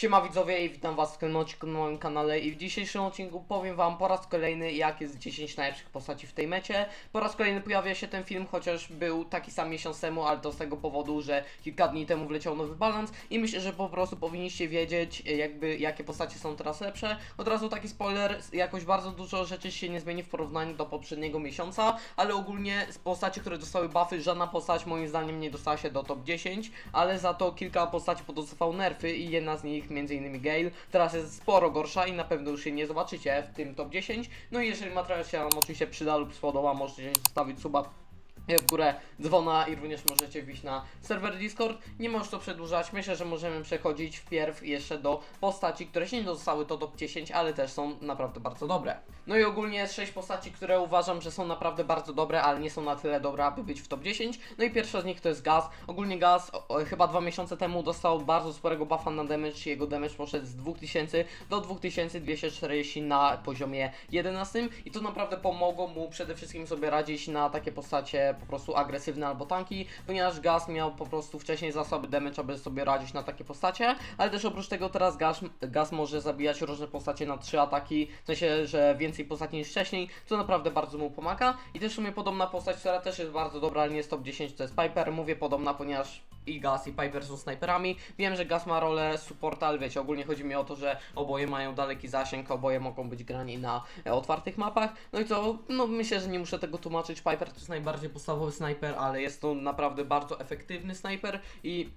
Siema widzowie i witam was w tym odcinku na moim kanale i w dzisiejszym odcinku powiem wam po raz kolejny jak jest 10 najlepszych postaci w tej mecie. Po raz kolejny pojawia się ten film, chociaż był taki sam miesiąc temu, ale to z tego powodu, że kilka dni temu wleciał nowy balans i myślę, że po prostu powinniście wiedzieć e, jakby jakie postacie są teraz lepsze. Od razu taki spoiler, jakoś bardzo dużo rzeczy się nie zmieni w porównaniu do poprzedniego miesiąca, ale ogólnie z postaci, które dostały buffy, żadna postać moim zdaniem nie dostała się do top 10, ale za to kilka postaci podostawał nerfy i jedna z nich m.in. Gale teraz jest sporo gorsza i na pewno już jej nie zobaczycie w tym top 10. No i jeżeli materiał się Wam oczywiście przyda lub spodoba, możecie zostawić suba w górę dzwona i również możecie wbić na serwer Discord. Nie możesz to przedłużać. Myślę, że możemy przechodzić wpierw jeszcze do postaci, które się nie dostały to top 10, ale też są naprawdę bardzo dobre. No i ogólnie jest 6 postaci, które uważam, że są naprawdę bardzo dobre, ale nie są na tyle dobre, aby być w top 10. No i pierwsza z nich to jest Gaz. Ogólnie Gaz o, o, chyba dwa miesiące temu dostał bardzo sporego buffa na damage. Jego damage poszedł z 2000 do 2240 na poziomie 11 i to naprawdę pomogło mu przede wszystkim sobie radzić na takie postacie po prostu agresywne albo tanki, ponieważ Gaz miał po prostu wcześniej zasoby damage, aby sobie radzić na takie postacie, ale też oprócz tego teraz Gaz, Gaz może zabijać różne postacie na trzy ataki, w sensie, że więcej postaci niż wcześniej, co naprawdę bardzo mu pomaga. I też w sumie podobna postać, która też jest bardzo dobra, ale nie jest top 10, to jest Piper, mówię podobna, ponieważ i Gas i Piper są snajperami. Wiem, że Gas ma rolę supporta, ale wiecie, ogólnie chodzi mi o to, że oboje mają daleki zasięg, oboje mogą być grani na e, otwartych mapach. No i co, no myślę, że nie muszę tego tłumaczyć. Piper to jest najbardziej podstawowy snajper, ale jest to naprawdę bardzo efektywny snajper i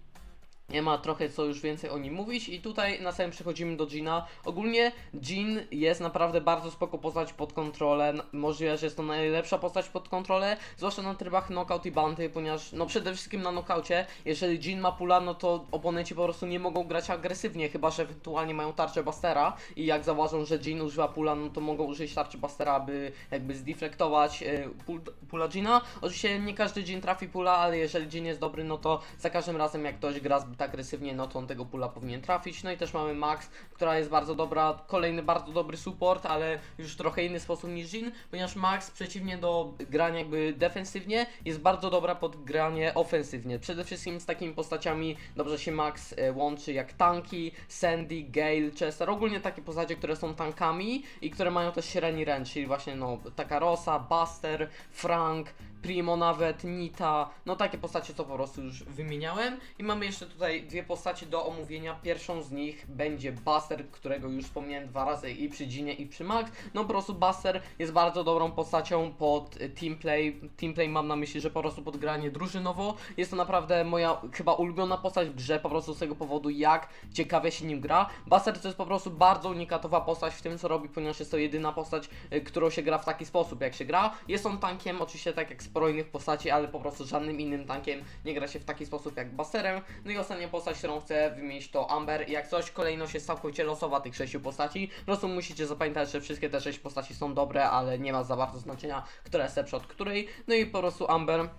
ma trochę co już więcej o nim mówić i tutaj na samym przechodzimy do Gina. Ogólnie Jin jest naprawdę bardzo spoko postać pod kontrolę. Możliwe, że jest to najlepsza postać pod kontrolę, zwłaszcza na trybach knockout i banty, ponieważ no przede wszystkim na knockaucie, jeżeli Jin ma pula, no to oponenci po prostu nie mogą grać agresywnie, chyba że ewentualnie mają tarczę Bastera i jak zauważą, że Jin używa pula, no to mogą użyć tarczy Bastera, aby jakby zdeflektować pul, pula Gina. Oczywiście nie każdy Jin trafi pula, ale jeżeli Jin jest dobry, no to za każdym razem jak ktoś gra zbyt agresywnie, no to on tego pula powinien trafić. No i też mamy Max, która jest bardzo dobra, kolejny bardzo dobry support, ale już trochę inny sposób niż Jin, ponieważ Max przeciwnie do grania jakby defensywnie, jest bardzo dobra pod granie ofensywnie. Przede wszystkim z takimi postaciami dobrze się Max e, łączy jak tanki, Sandy, Gale, Chester, ogólnie takie postacie, które są tankami i które mają też średni range, czyli właśnie no taka Rosa, Buster, Frank, Primo nawet, Nita, no takie postacie co po prostu już wymieniałem. I mamy jeszcze tutaj dwie postacie do omówienia, pierwszą z nich będzie Buster, którego już wspomniałem dwa razy i przy Ginie i przy Max, no po prostu Buster jest bardzo dobrą postacią pod teamplay, teamplay mam na myśli, że po prostu pod granie drużynowo, jest to naprawdę moja chyba ulubiona postać w grze, po prostu z tego powodu jak ciekawie się nim gra, Buster to jest po prostu bardzo unikatowa postać w tym co robi, ponieważ jest to jedyna postać, y, którą się gra w taki sposób jak się gra, jest on tankiem, oczywiście tak jak sporo innych postaci, ale po prostu żadnym innym tankiem nie gra się w taki sposób jak Busterem. No i ostatnia postać, którą chcę wymienić to Amber. Jak coś, kolejność jest całkowicie losowa tych sześciu postaci. Po prostu musicie zapamiętać, że wszystkie te sześć postaci są dobre, ale nie ma za bardzo znaczenia, która jest lepsza od której. No i po prostu Amber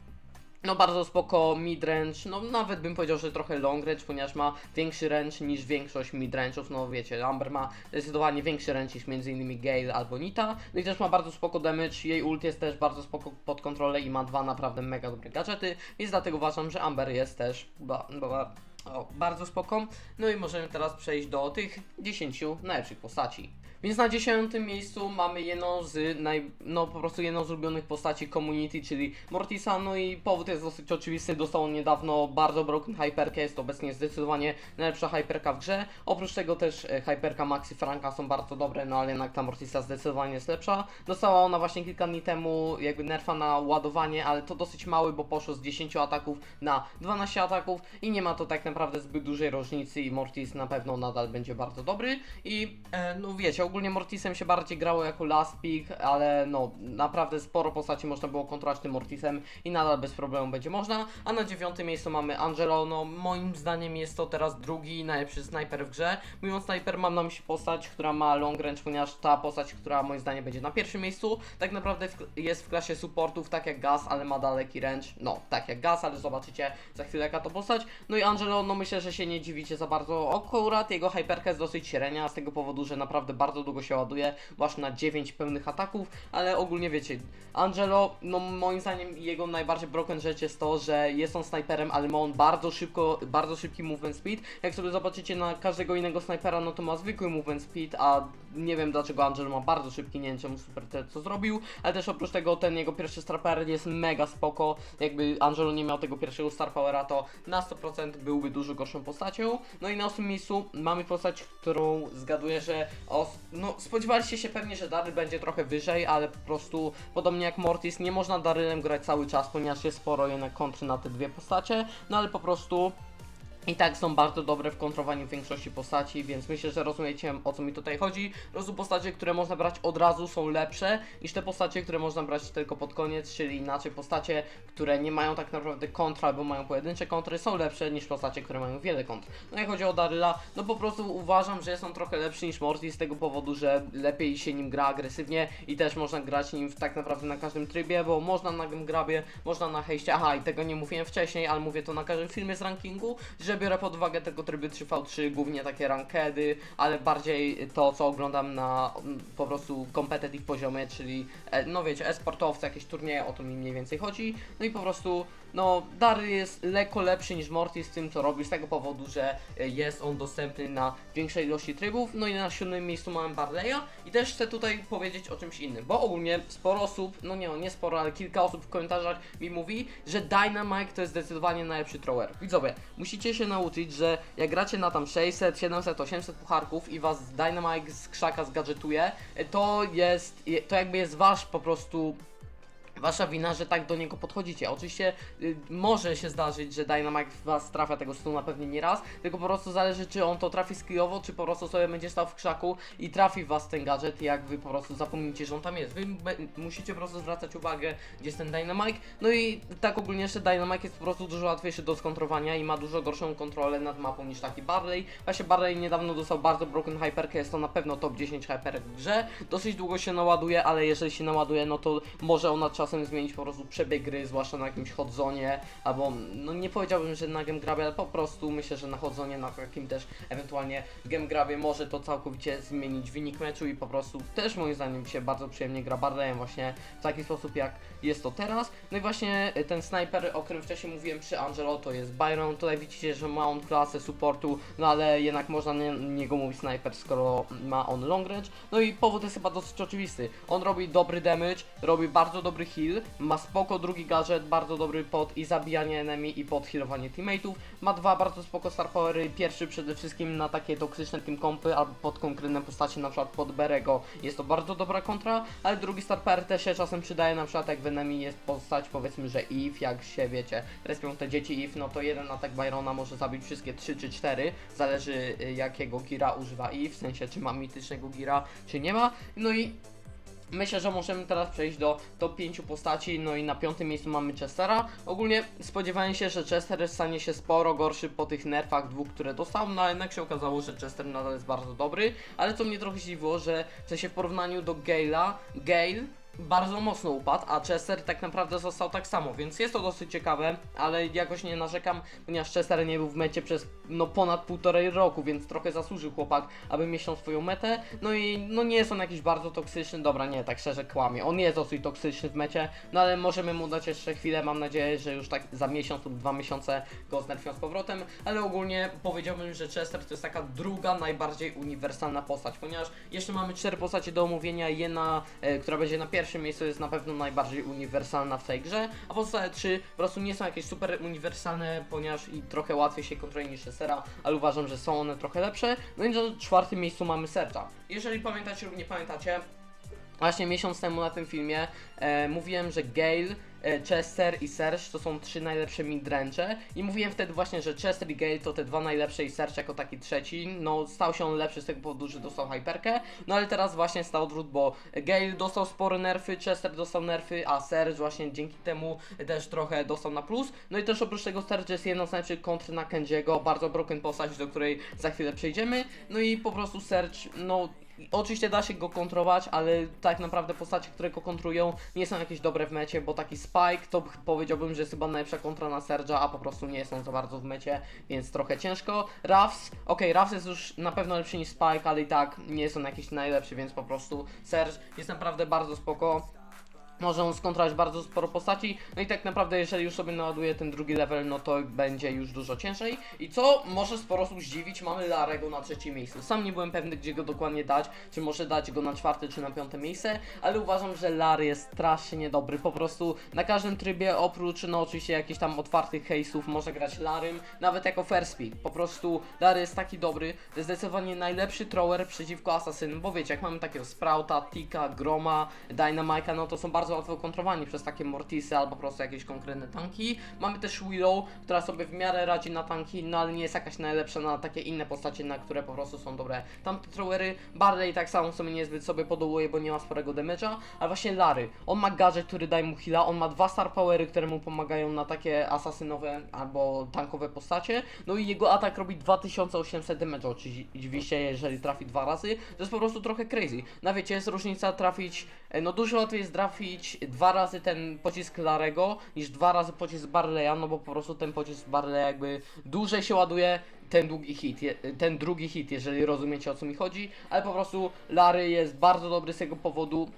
no bardzo spoko midrange, no nawet bym powiedział, że trochę long range, ponieważ ma większy range niż większość midrange'ów, no wiecie, Amber ma zdecydowanie większy range niż m.in. Gale albo Nita, no i też ma bardzo spoko damage, jej ult jest też bardzo spoko pod kontrolę i ma dwa naprawdę mega dobre gadżety, więc dlatego uważam, że Amber jest też ba, ba, o, bardzo spoko. No i możemy teraz przejść do tych 10 najlepszych postaci. Więc na 10 miejscu mamy jedną z naj, no po prostu jedną z ulubionych postaci community, czyli Mortisa. No i powód jest dosyć oczywisty. Dostał on niedawno bardzo broken hyperkę. Jest to obecnie zdecydowanie najlepsza hyperka w grze. Oprócz tego też e, hyperka Maxi Franka są bardzo dobre, no ale jednak ta Mortisa zdecydowanie jest lepsza. Dostała ona właśnie kilka dni temu jakby nerfa na ładowanie, ale to dosyć mały, bo poszło z 10 ataków na 12 ataków i nie ma to tak naprawdę zbyt dużej różnicy i Mortis na pewno nadal będzie bardzo dobry i e, no wiecie, ogólnie Mortisem się bardziej grało jako last pick, ale no naprawdę sporo postaci można było kontrolować tym Mortisem i nadal bez problemu będzie można, a na dziewiątym miejscu mamy Angelo, no moim zdaniem jest to teraz drugi najlepszy snajper w grze, mówiąc snajper mam na myśli postać, która ma long range, ponieważ ta postać, która moim zdaniem będzie na pierwszym miejscu, tak naprawdę jest w klasie supportów, tak jak Gas, ale ma daleki range, no tak jak Gas, ale zobaczycie za chwilę jaka to postać, no i Angelo, no myślę, że się nie dziwicie za bardzo, akurat jego hyperka jest dosyć średnia, z tego powodu, że naprawdę bardzo długo się ładuje, właśnie na 9 pełnych ataków, ale ogólnie wiecie, Angelo, no moim zdaniem jego najbardziej broken rzecz jest to, że jest on snajperem, ale ma on bardzo szybko, bardzo szybki movement speed. Jak sobie zobaczycie na każdego innego snajpera, no to ma zwykły movement speed, a nie wiem dlaczego Angelo ma bardzo szybki, nie wiem czemu super te co zrobił, ale też oprócz tego ten jego pierwszy star power jest mega spoko, jakby Angelo nie miał tego pierwszego star powera, to na 100% byłby dużo gorszą postacią. No i na ósmym miejscu mamy postać, którą zgaduję, że os- no spodziewaliście się pewnie, że Daryl będzie trochę wyżej, ale po prostu podobnie jak Mortis, nie można Darylem grać cały czas, ponieważ jest sporo jednak kontry na te dwie postacie, no ale po prostu i tak są bardzo dobre w kontrowaniu większości postaci, więc myślę, że rozumiecie o co mi tutaj chodzi. Prostu postacie, które można brać od razu są lepsze niż te postacie, które można brać tylko pod koniec, czyli inaczej postacie, które nie mają tak naprawdę kontra albo mają pojedyncze kontry są lepsze niż postacie, które mają wiele kontr. No jak chodzi o Daryla, no po prostu uważam, że on trochę lepszy niż Mortis z tego powodu, że lepiej się nim gra agresywnie i też można grać nim w tak naprawdę na każdym trybie, bo można na grabie, można na hejście, aha i tego nie mówiłem wcześniej, ale mówię to na każdym filmie z rankingu, że biorę pod uwagę tego tryby 3v3, głównie takie rankedy, ale bardziej to, co oglądam na mm, po prostu competitive poziomie, czyli e, no wiecie, e-sportowce, jakieś turnieje, o to mi mniej więcej chodzi. No i po prostu, no Dary jest lekko lepszy niż Mortis w tym, co robi, z tego powodu, że e, jest on dostępny na większej ilości trybów. No i na siódmym miejscu mamy Barleya i też chcę tutaj powiedzieć o czymś innym, bo ogólnie sporo osób, no nie, nie sporo, ale kilka osób w komentarzach mi mówi, że Dynamite to jest zdecydowanie najlepszy thrower. Widzowie, musicie się nauczyć, że jak gracie na tam 600, 700, 800 pucharków i was Dynamite z krzaka zgadżetuje, to jest, to jakby jest wasz po prostu Wasza wina, że tak do niego podchodzicie. Oczywiście y, może się zdarzyć, że Dynamite was trafia tego stuna pewnie nie raz, tylko po prostu zależy, czy on to trafi skillowo, czy po prostu sobie będzie stał w krzaku i trafi w was ten gadżet, jak wy po prostu zapomnicie, że on tam jest. Wy musicie po prostu zwracać uwagę, gdzie jest ten Dynamite. No i tak ogólnie jeszcze Dynamite jest po prostu dużo łatwiejszy do skontrowania i ma dużo gorszą kontrolę nad mapą niż taki Barley. Właśnie Barley niedawno dostał bardzo broken hyperkę, jest to na pewno top 10 hyperek w grze. Dosyć długo się naładuje, ale jeżeli się naładuje, no to może ona czasem zmienić po prostu przebieg gry, zwłaszcza na jakimś chodzonie, albo no nie powiedziałbym, że na game grabie, ale po prostu myślę, że na chodzonie, na takim też ewentualnie game grabie może to całkowicie zmienić wynik meczu i po prostu też moim zdaniem się bardzo przyjemnie gra Barleyem właśnie w taki sposób jak jest to teraz. No i właśnie y, ten snajper, o którym wcześniej mówiłem przy Angelo, to jest Byron. Tutaj widzicie, że ma on klasę supportu, no ale jednak można na niego mówić snajper, skoro ma on long range. No i powód jest chyba dosyć oczywisty. On robi dobry damage, robi bardzo dobry heal, ma spoko drugi gadżet, bardzo dobry pod i zabijanie enemy i pod healowanie teammateów. Ma dwa bardzo spoko star powery. Pierwszy przede wszystkim na takie toksyczne team kompy albo pod konkretne postacie, na przykład pod Berego. Jest to bardzo dobra kontra, ale drugi star power też się czasem przydaje, na przykład jak w enemy jest postać powiedzmy, że Eve, jak się wiecie, respią te dzieci Eve, no to jeden atak Byrona może zabić wszystkie 3 czy 4, zależy y, jakiego gira używa Eve, w sensie czy ma mitycznego gira, czy nie ma. No i Myślę, że możemy teraz przejść do top 5 postaci, no i na piątym miejscu mamy Chestera. Ogólnie spodziewałem się, że Chester stanie się sporo gorszy po tych nerfach dwóch, które dostał, no jednak się okazało, że Chester nadal jest bardzo dobry, ale co mnie trochę zdziwiło, że w sensie w porównaniu do Gale'a, Gale bardzo mocno upadł, a Chester tak naprawdę został tak samo, więc jest to dosyć ciekawe, ale jakoś nie narzekam, ponieważ Chester nie był w mecie przez no ponad półtorej roku, więc trochę zasłużył chłopak, aby mieć swoją metę, no i no nie jest on jakiś bardzo toksyczny, dobra nie, tak szczerze kłamie, on jest dosyć toksyczny w mecie, no ale możemy mu dać jeszcze chwilę, mam nadzieję, że już tak za miesiąc lub dwa miesiące go znerfią z powrotem, ale ogólnie powiedziałbym, że Chester to jest taka druga najbardziej uniwersalna postać, ponieważ jeszcze mamy cztery postacie do omówienia, jedna, e, która będzie na pierwszym miejscu jest na pewno najbardziej uniwersalna w tej grze, a pozostałe trzy po prostu nie są jakieś super uniwersalne, ponieważ i trochę łatwiej się kontroluje niż Chestera, ale uważam, że są one trochę lepsze. No i na czwartym miejscu mamy Serta. Jeżeli pamiętacie lub nie pamiętacie, Właśnie miesiąc temu na tym filmie e, mówiłem, że Gale, e, Chester i Serge to są trzy najlepsze midrange i mówiłem wtedy właśnie, że Chester i Gale to te dwa najlepsze i Serge jako taki trzeci. No stał się on lepszy z tego powodu, że dostał hyperkę, no ale teraz właśnie stał odwrót, bo Gale dostał spore nerfy, Chester dostał nerfy, a Serge właśnie dzięki temu też trochę dostał na plus. No i też oprócz tego Serge jest jedną z najlepszych kontr na Kenjiego, bardzo broken postać, do której za chwilę przejdziemy. No i po prostu Serge, no oczywiście da się go kontrolować, ale tak naprawdę postacie, które go kontrują, nie są jakieś dobre w mecie, bo taki Spike to powiedziałbym, że jest chyba najlepsza kontra na Serge'a, a po prostu nie są za bardzo w mecie, więc trochę ciężko. Rafs, okej, Rafs jest już na pewno lepszy niż Spike, ale i tak nie jest on jakiś najlepszy, więc po prostu Serge jest naprawdę bardzo spoko. Może on skontrować bardzo sporo postaci, no i tak naprawdę jeżeli już sobie naładuje ten drugi level, no to będzie już dużo ciężej. I co może sporo osób zdziwić, mamy Larego na trzecim miejscu. Sam nie byłem pewny, gdzie go dokładnie dać, czy może dać go na czwarte, czy na piąte miejsce, ale uważam, że Lary jest strasznie dobry, po prostu na każdym trybie, oprócz no oczywiście jakichś tam otwartych case'ów, może grać Larym, nawet jako first pick. Po prostu Lary jest taki dobry, zdecydowanie najlepszy thrower przeciwko asasynom, bo wiecie, jak mamy takiego Sprouta, Tika, Groma, Dynamike'a, no to są bardzo łatwo kontrowani przez takie Mortisy albo po prostu jakieś konkretne tanki. Mamy też Willow, która sobie w miarę radzi na tanki, no ale nie jest jakaś najlepsza na takie inne postacie, na które po prostu są dobre. Tamte throwery, Barley tak samo sobie niezbyt sobie podołuje, bo nie ma sporego damage'a, ale właśnie Lary, on ma gadżet, który daje mu heala, on ma dwa star powery, które mu pomagają na takie asasynowe albo tankowe postacie, no i jego atak robi 2800 damage'a oczywiście, jeżeli trafi dwa razy, to jest po prostu trochę crazy. No wiecie, jest różnica trafić, no dużo łatwiej jest trafić dwa razy ten pocisk Larego, niż dwa razy pocisk Barleya, no bo po prostu ten pocisk Barleya jakby dłużej się ładuje, ten długi hit, ten drugi hit, jeżeli rozumiecie o co mi chodzi, ale po prostu Lary jest bardzo dobry z tego powodu,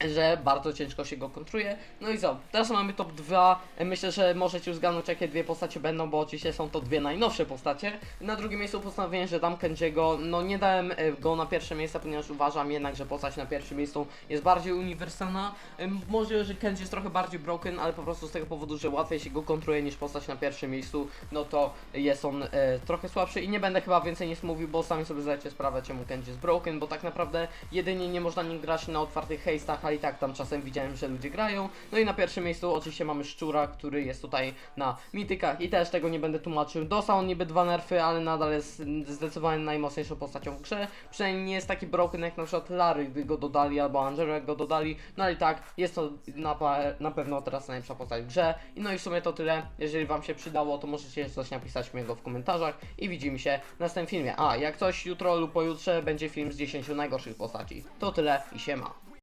że bardzo ciężko się go kontruje. No i co? Teraz mamy top 2. Myślę, że możecie już zgadnąć jakie dwie postacie będą, bo oczywiście są to dwie najnowsze postacie. Na drugim miejscu postanowiłem, że dam Kenjiego. No nie dałem e, go na pierwsze miejsce, ponieważ uważam jednak, że postać na pierwszym miejscu jest bardziej uniwersalna. Em, Może, że Kenji jest trochę bardziej broken, ale po prostu z tego powodu, że łatwiej się go kontruje niż postać na pierwszym miejscu, no to jest on e, trochę słabszy i nie będę chyba więcej nic mówił, bo sami sobie zdajecie sprawę czemu Kenji jest broken, bo tak naprawdę jedynie nie można nim grać na otwartych hejstach, ale i tak tam czasem widziałem, że ludzie grają. No i na pierwszym miejscu oczywiście mamy Szczura, który jest tutaj na mitykach i też tego nie będę tłumaczył. Dostał on niby dwa nerfy, ale nadal jest zdecydowanie najmocniejszą postacią w grze. Przynajmniej nie jest taki broken jak na przykład Larry, gdy go dodali, albo Angelo jak go dodali. No ale tak, jest to na, na pewno teraz najlepsza postać w grze. I no i w sumie to tyle. Jeżeli wam się przydało, to możecie coś napisać miłego w komentarzach i widzimy się w następnym filmie. A, jak coś jutro lub pojutrze będzie film z 10 najgorszych postaci. To tyle i siema.